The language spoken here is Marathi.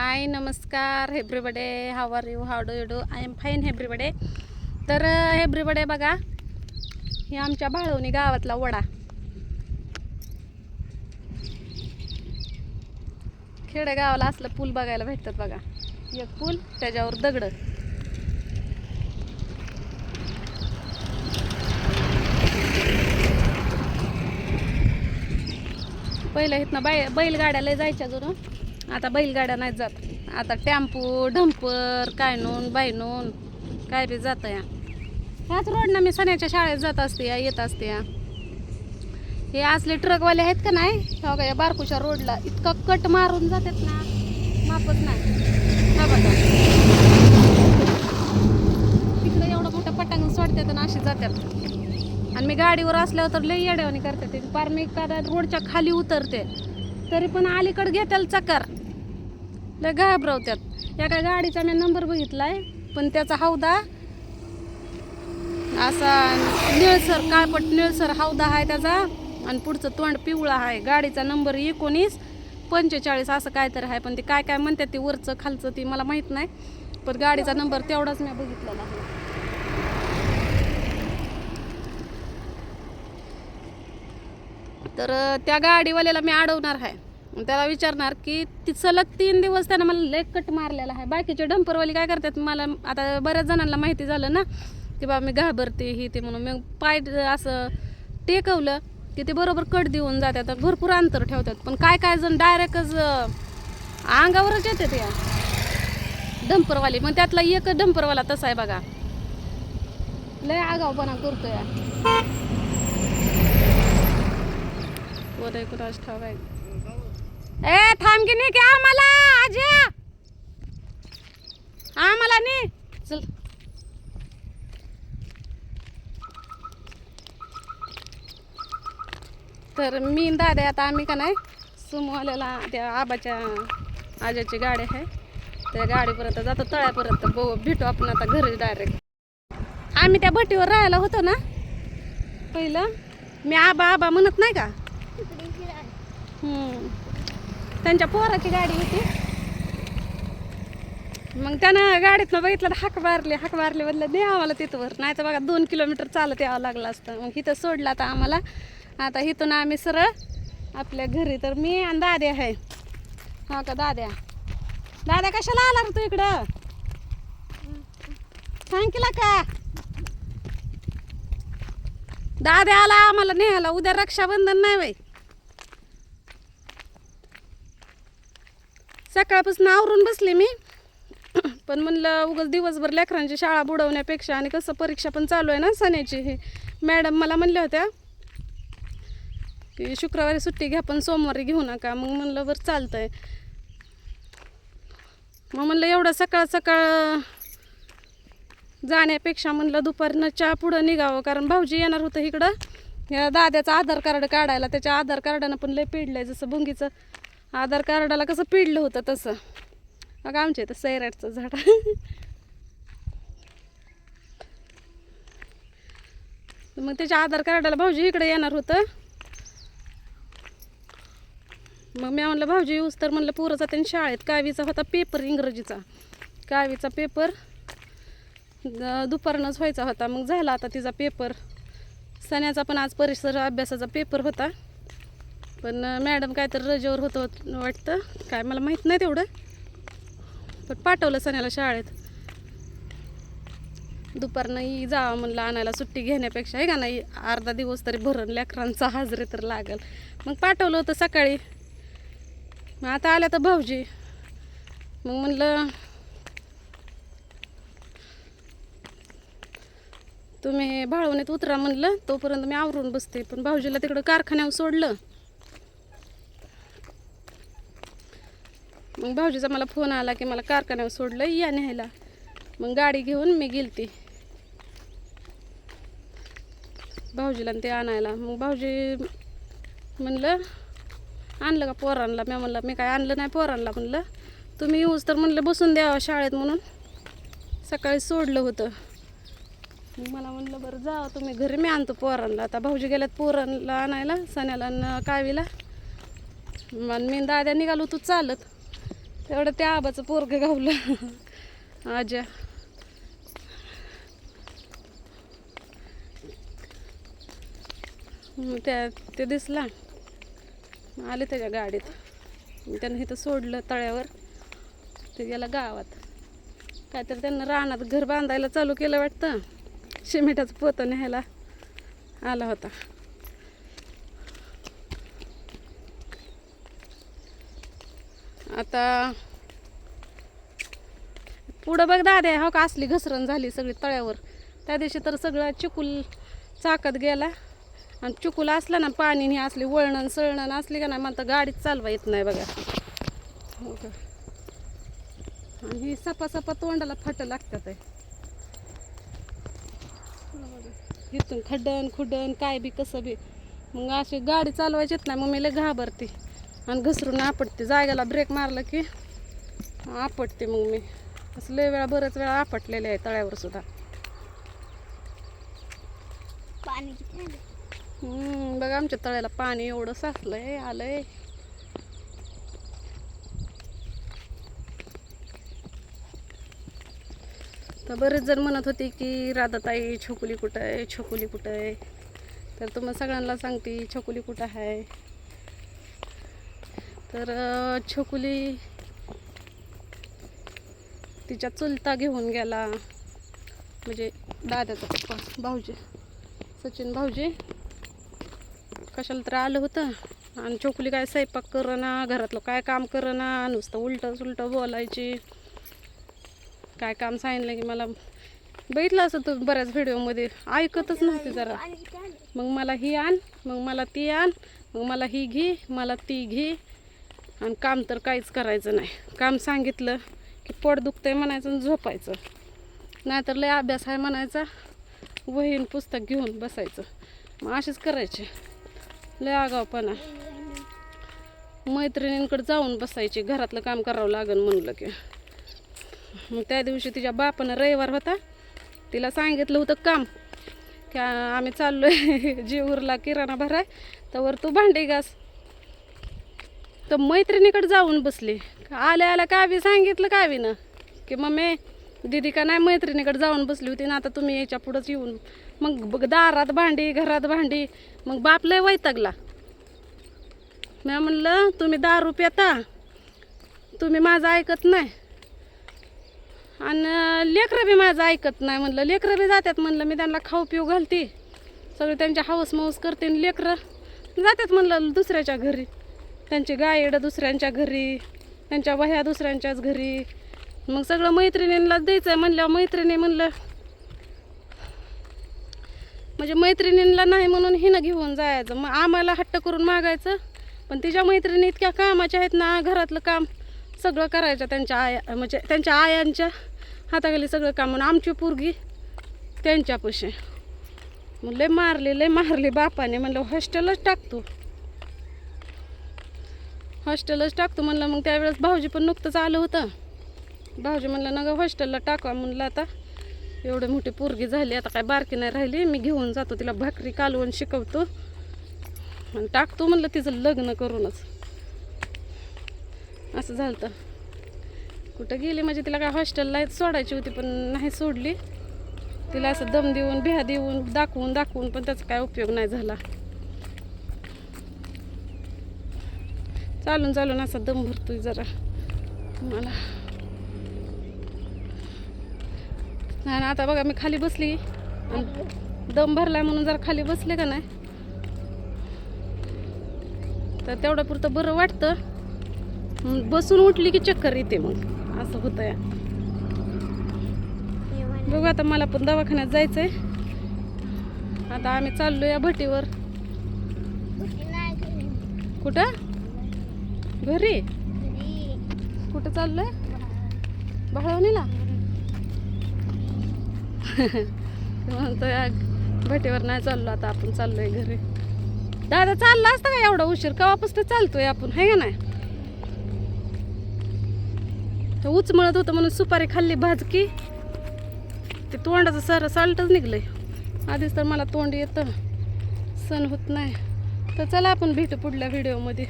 हाय नमस्कार hey everybody how are you how do you do I am fine hey everybody तर हेब्रीबडे बघा हे आमच्या भाळवणी गावातला वडा. खेडेगावाला असलं पूल बघायला भेटतात बघा. एक पूल त्याच्यावर दगड. पहिलं इथनं बाय बैलगाड्याला जायच्या जरून आता बैलगाड्या नाही जात. आता टेम्पो ढंपर काय नोन बाय नोन काय बी जातं या. ह्याच रोडनं मी सण्याच्या शाळेत जात असते या येत असते या. हे असले ट्रकवाले आहेत का नाही? हो का या बारकूच्या रोडला इतका कट मारून जातात ना. मापत नाही. हा बघा. तिकडे एवढं मोठं पटांग सोडतात आणि अशी जातात. आणि मी गाडीवर असल्यावर तर लई येड्यावानी करते ते पार मी एखाद्या रोडच्या खाली उतरते. तरी पण अलीकडे घेताल चक्कर लय घाबरवत्यात एका गाडीचा मी नंबर बघितलाय पण त्याचा हौदा असा निळसर काळपट निळसर हौदा आहे त्याचा. आणि पुढचं तोंड पिवळा आहे. गाडीचा नंबर एकोणीस पंचेचाळीस असं काय तर आहे. पण ते काय काय म्हणतात ते वरचं खालचं ते मला माहीत नाही. पण गाडीचा नंबर तेवढाच मी बघितलेला आहे तर त्या गाडीवाल्याला मी अडवणार आहे. त्याला विचारणार की ती सलग तीन दिवस त्यानं मला लय कट मारलेला आहे. बाकीचे डंपरवाली काय करतात मला आता बऱ्याच जणांना माहिती झालं ना की बा मी घाबरते ही ते म्हणून. मग पाय असं टेकवलं की ते बरोबर कट देऊन जातात भरपूर अंतर ठेवतात. पण काय काय जण डायरेक्टच अंगावरच येतात या डंपरवाली. मग त्यातला एक डंपरवाला तसा आहे बघा. लय आगावपणा करतोय ठाव आहे ए थांब की नाही की आम्हाला आज्या आम्हाला नाही चल. तर मी दादा आता आम्ही का नाही सुमवाल्याला त्या आबाच्या आजाची गाडी आहे. त्या गाडीपर्यंत जातो तळ्यापर्यंत बघू भेटू आपण आता घरी डायरेक्ट आम्ही त्या भटीवर राहायला होतो ना पहिलं. मी आबा आबा म्हणत नाही का? हम्म. त्यांच्या पोराची गाडी होती. मग त्यानं गाडीतनं बघितलं तर हाक मारली हाक मारली म्हटलं दे आम्हाला तिथवर. नाही तर बघा दोन किलोमीटर चालत यावं लागलं असतं. मग इथं सोडलं आता आम्हाला. आता इथून आम्ही सरळ आपल्या घरी. तर मी आणि दाद्या आहे. हा का दाद्या? दाद्या कशाला आला रे तू इकडं? सांग केला का दाद्या आला आम्हाला न्यायला. उद्या रक्षाबंधन नाही बाई. सकाळपासून आवरून बसले मी. पण म्हणलं उगाच दिवसभर लेकरांची शाळा बुडवण्यापेक्षा आणि कसं परीक्षा पण चालू आहे ना सण्याची हे. मॅडम मला म्हणल्या होत्या की शुक्रवारी सुट्टी घ्या पण सोमवारी घेऊ नका. मग म्हणलं बरं चालतंय. मग म्हणलं एवढं सकाळ सकाळ जाण्यापेक्षा म्हणलं दुपारनं चहा पुढं निघावं कारण भाऊजी येणार होतं इकडं. दाद्याचं आधार कार्ड काढायला त्याच्या आधार कार्डानं पण लय पिडलंय जसं भुंगीचं. आधार कार्डाला कसं पिडलं होतं तसं. अगं आमच्या इथं सैराटचं झाड. मग त्याच्या आधार कार्डाला भाऊजी इकडे येणार होतं. मग मी म्हणलं भाऊजी यूज तर म्हणलं पोरं जाते शाळेत. कावीचा होता पेपर इंग्रजीचा. कावीचा पेपर दुपारनंच व्हायचा होता. मग झाला आता तिचा पेपर सण्याचा पण आज परिसर अभ्यासाचा पेपर होता. पण मॅडम काय तर रजेवर होतं वाटतं. काय मला माहीत नाही तेवढं. पण पाठवलं सण्याला शाळेत. दुपारनंही जावं म्हणलं आणायला सुट्टी घेण्यापेक्षा. आहे का नाही अर्धा दिवस तरी भरण लेकरांचा हाजरी तर लागल. मग पाठवलं होतं सकाळी. मग आता आल्या तर भाऊजी. मग म्हणलं तुम्ही भाळवणीत उतरा म्हणलं तोपर्यंत मी आवरून बसते. पण भाऊजीला तिकडं कारखान्यावर सोडलं. मग भाऊजीचा मला फोन आला की मला कारखान्यावर सोडलं या न्यायला. मग गाडी घेऊन मी गेलती. भाऊजीला आणि ते आणायला. मग भाऊजी म्हणलं आणलं का पोरांना? मी म्हणलं मी काय आणलं नाही पोरांना म्हणलं. तुम्ही येऊच तर म्हणलं बसून द्यावं शाळेत म्हणून. सकाळी सोडलं होतं. मग मला म्हणलं बरं जा तुम्ही घरी मी आणतो पोरांना. आता भाऊजी गेल्यात पोरांना आणायला सण्याला कावीला. मग मी दाद्या निघालो तू चालत. तेवढं त्या आबाचं पोरग गावलं. आज्या मग त्या ते दिसला. आले त्याच्या गाडीत. त्यानं इथं सोडलं तळ्यावर. ते गेला गावात. काहीतरी त्यांना रानात घर बांधायला चालू केलं वाटतं. शिमेटाचं पोतं न्यायला आला होता. आता पुढं बघ दाद्या हो का असली घसरण झाली सगळी तळ्यावर. त्या दिवशी तर सगळं चिकूल चाकत गेला. आणि चुकूल असला ना पाणी आणि असली वळणं सळणं असली का नाही मला तर गाडीच चालवा येत नाही बघा. हो का? आणि ही सपा सपा तोंडाला फट लागतात आहे. इथून खड्डन खुड्डन काय बी कसं बी. मग अशी गाडी चालवायची येत नाही मग मी लय घाबरते. आणि घसरून आपटते. जायगाला ब्रेक मारला की आपटते मग मी. असं लय वेळा बऱ्याच वेळा आपटलेले आहे तळ्यावर सुद्धा. बघा आमच्या तळ्याला पाणी एवढं साचलंय आलंय. तर बरेच जण म्हणत होते की राधाताई छोकुली कुठं आहे? छोकुली कुठं आहे? तर तुम्हाला सगळ्यांना सांगते छोकुली कुठं आहे? तर छोकुली तिच्या चुलता घेऊन गेला. म्हणजे दादाचा पप्पा भाऊजी सचिन भाऊजी. कशाला तर आलं होतं. आणि छोकुली काय स्वयंपाक करणं घरातलं काय काम करणं नुसतं उलटं सुलटं बोलायची. काय काम सांगितलं की मला बघितलं असं तू बऱ्याच व्हिडिओमध्ये. ऐकतच नव्हती जरा. मग मला ही आण मग मला ती आण मग मला ही घे मला ती घे. आणि काम तर काहीच करायचं नाही. काम सांगितलं की पोट दुखतंय म्हणायचं आणि झोपायचं. नाहीतर लय अभ्यास आहे म्हणायचा वहीन पुस्तक घेऊन बसायचं. मग असेच करायचे. लय आगावपणा मैत्रिणींकडे जाऊन बसायची घरातलं काम करावं लागेल म्हणलं की. मग त्या दिवशी तिच्या बापानं रविवार होता तिला सांगितलं होतं काम की आम्ही चाललो आहे जीवरला किराणा भराय तर तू भांडी घास. तर मैत्रिणीकडे जाऊन बसली. आल्या आल्या का सांगितलं का बी की मम्मी दीदी का नाही मैत्रिणीकडे जाऊन बसली होती ना आता तुम्ही याच्या पुढंच येऊन. मग बघ दारात भांडी घरात भांडी. मग बाप लय वैतागला. मी म्हणलं तुम्ही दारू पिता तुम्ही माझं ऐकत नाही. आणि लेकरं बी माझं ऐकत नाही म्हणलं. लेकरं बी जातात म्हणलं मी त्यांना खाऊ पिऊ घालते. सगळे त्यांच्या हाऊस माऊस करते आणि लेकरं जातात म्हणलं दुसऱ्याच्या घरी. त्यांची गायडं दुसऱ्यांच्या घरी त्यांच्या वह्या दुसऱ्यांच्याच घरी. मग सगळं मैत्रिणींनाच द्यायचं आहे म्हणल्यावर मैत्रिणी म्हणलं म्हणजे मैत्रिणींना नाही म्हणून हिनं घेऊन जायचं. मग आम्हाला हट्ट करून मागायचं. पण तिच्या मैत्रिणी इतक्या कामाच्या आहेत ना घरातलं काम सगळं करायचं त्यांच्या आया म्हणजे त्यांच्या आयांच्या हाताखाली सगळं काम. म्हणून आमची पोरगी त्यांच्यापाशी. मग लय मारली लय मारली बापाने. म्हणलं हॉस्टेलच टाकतो हॉस्टेलच टाकतो म्हणलं मग त्यावेळेस भाऊजी पण नुकतंच आलं होतं. भाऊजी म्हणलं ना गं हॉस्टेलला टाकवा. म्हणलं आता एवढी मोठी पोरगी झाली आता काय बारकी नाही राहिली. मी घेऊन जातो तिला भाकरी कालवून शिकवतो. आणि टाकतो म्हणलं तिचं लग्न करूनच. असं झालं तर कुठं गेली म्हणजे तिला काय हॉस्टेलला सोडायची होती पण नाही सोडली. तिला असं दम देऊन भ्या देऊन दाखवून दाखवून पण त्याचा काय उपयोग नाही झाला. चालून चालून असा दम भरतोय जरा. मला. नाही आता बघा मी खाली बसली. आणि दम भरलाय म्हणून जरा खाली बसले का नाही? तर तेवढं पुरतं बरं वाटतं. बसून उठली की चक्कर येते मग. असं होतं या बघू आता मला पण दवाखान्यात जायचंय. आता आम्ही चाललो या भटीवर. कुठं? घरी. कुठं चाललंय? भाळवणीला म्हणतो या भटीवर नाही चाललो आता आपण चाललोय घरी. दादा चालला असता का एवढा उशीर? कवापासून चालतोय आपण? है का नाही? उच उचमळत होतं म्हणून सुपारी खाल्ली भाजकी. ते तोंडाचं सर साल्टच निघलंय. आधीच तर मला तोंड येतं. सण होत नाही. तर चला आपण भेटू पुढल्या व्हिडिओमध्ये